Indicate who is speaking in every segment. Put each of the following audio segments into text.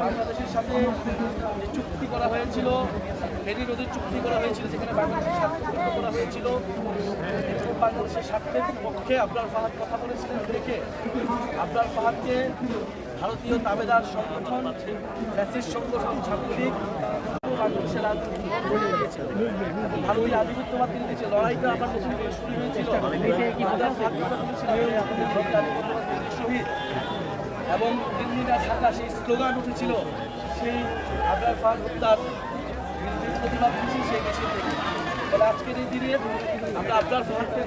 Speaker 1: বাংলাদেশের সাথে যে চুক্তি করা হয়েছিল ফেরি নদীর চুক্তি করা হয়েছিল, যেখানে বাংলাদেশের স্বার্থ করা হয়েছিল বাংলাদেশের স্বার্থের পক্ষে আবরার ফাহাদ কথা বলেছিলেন দেখে আবরার ফাহাদকে ভারতীয় দাবেদার সংগঠন, ফ্যাসিস্ট সংগঠন ছাত্রলীগ আমার নতুন করে শুরু শহীদ এবং থাকা সেই স্লোগান উঠেছিল, সেই আবরার ফাহাদ হত্যার প্রতিবাদ সেই দেশের থেকে আজকের এই দিনে আমরা আবরার ফাহাদকে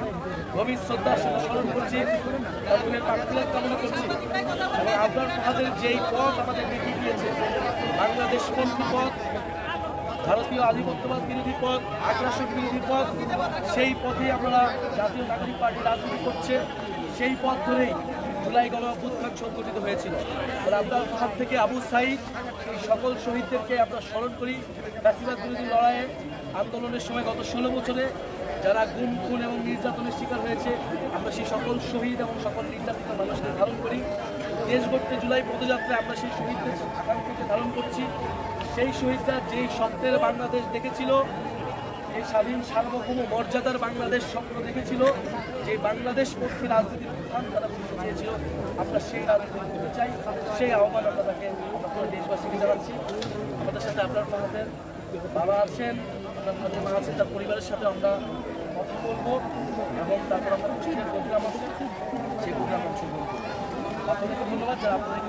Speaker 1: গভীর শ্রদ্ধার সাথে স্মরণ করছি এবং এর প্রার্থীদের কামনা করছি। এবং আবরার ফাহাদের যেই পথ আমাদের দিয়েছে বাংলাদেশ পন্থী পথ ভারতীয় আধিপত্যবাদ বিরোধী পথ, আগ্রাসন বিরোধী পথ, সেই পথেই আমরা জাতীয় নাগরিক পার্টি রাজনীতি করছে সেই পথ ধরেই জুলাই গণ অভ্যুত্থান সংগঠিত হয়েছিল। আর আমরা হাত থেকে আবু সাইদ এই সকল শহীদদেরকে আমরা স্মরণ করি ফ্যাসিবাদ বিরোধী লড়াইয়ে আন্দোলনের সময় গত ষোলো বছরে যারা গুম, খুন এবং নির্যাতনের শিকার হয়েছে, আমরা সেই সকল শহীদ এবং সকল নির্যাতিত মানুষকে ধারণ করি। দেশ গড়তে জুলাই পদযাত্রায় আমরা সেই শহীদদের আকাঙ্ক্ষাকে ধারণ করছি। সেই শহীদরা যেই স্বপ্নের বাংলাদেশ দেখেছিল এই স্বাধীন সার্বভৌম মর্যাদার বাংলাদেশ স্বপ্ন দেখেছিল, যে বাংলাদেশ পক্ষে রাজনীতির উত্থান তারা বুঝতে চেয়েছিল আমরা সেই রাজনীতি চাই, সেই আহ্বান আমরা তাকে আপনার দেশবাসীকে জানাচ্ছি। আমাদের সাথে আপনার ফাহাদের বাবা আছেন, আপনার ফাহাদের মা আছেন, তার পরিবারের সাথে আমরা কথা বলব এবং তারপর আমরা কিছু প্রোগ্রাম আছে, সেই প্রোগ্রাম অংশগ্রহণ করব। আপনাদেরকে ধন্যবাদ, যারা আপনাদের